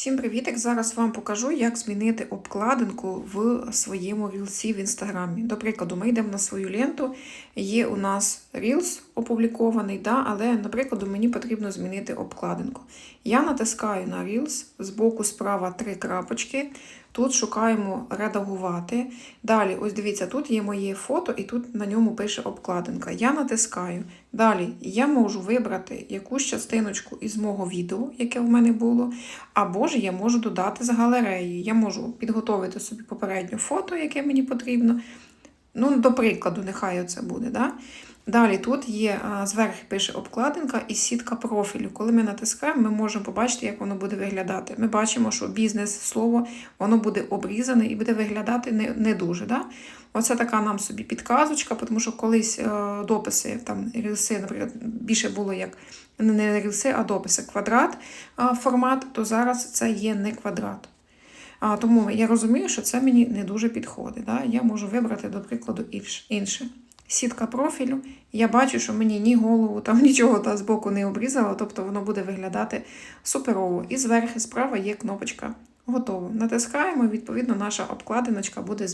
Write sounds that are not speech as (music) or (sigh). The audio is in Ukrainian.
Всім привітик! Зараз вам покажу, як змінити обкладинку в своєму рілсі в інстаграмі. До прикладу, ми йдемо на свою ленту. Є у нас рілс опублікований, да, але, наприклад, мені потрібно змінити обкладинку. Я натискаю на рілс, збоку справа три крапочки. Тут шукаємо редагувати. Далі, ось дивіться, тут є моє фото, і тут на ньому пише обкладинка. Я натискаю. Далі я можу вибрати якусь частиночку із мого відео, яке в мене було, або ж я можу додати з галереї. Я можу підготовити собі попереднє фото, яке мені потрібно. Ну, до прикладу, нехай це буде. Да? Далі тут є зверху пише обкладинка і сітка профілю. Коли ми натискаємо, ми можемо побачити, як воно буде виглядати. Ми бачимо, що бізнес-слово воно буде обрізане і буде виглядати не, не дуже. Да? Оце така нам собі підказочка, тому що колись е, дописи, там рілси, наприклад, більше було як не рілси, а дописи квадрат формат, то зараз це є не квадрат. А, тому я розумію, що це мені не дуже підходить. Да? Я можу вибрати, до прикладу, інше. Сітка профілю. Я бачу, що мені ні голову, там (laughs) нічого та збоку не обрізало, тобто воно буде виглядати суперово. І зверху справа є кнопочка готово. Натискаємо, відповідно, наша обкладиночка буде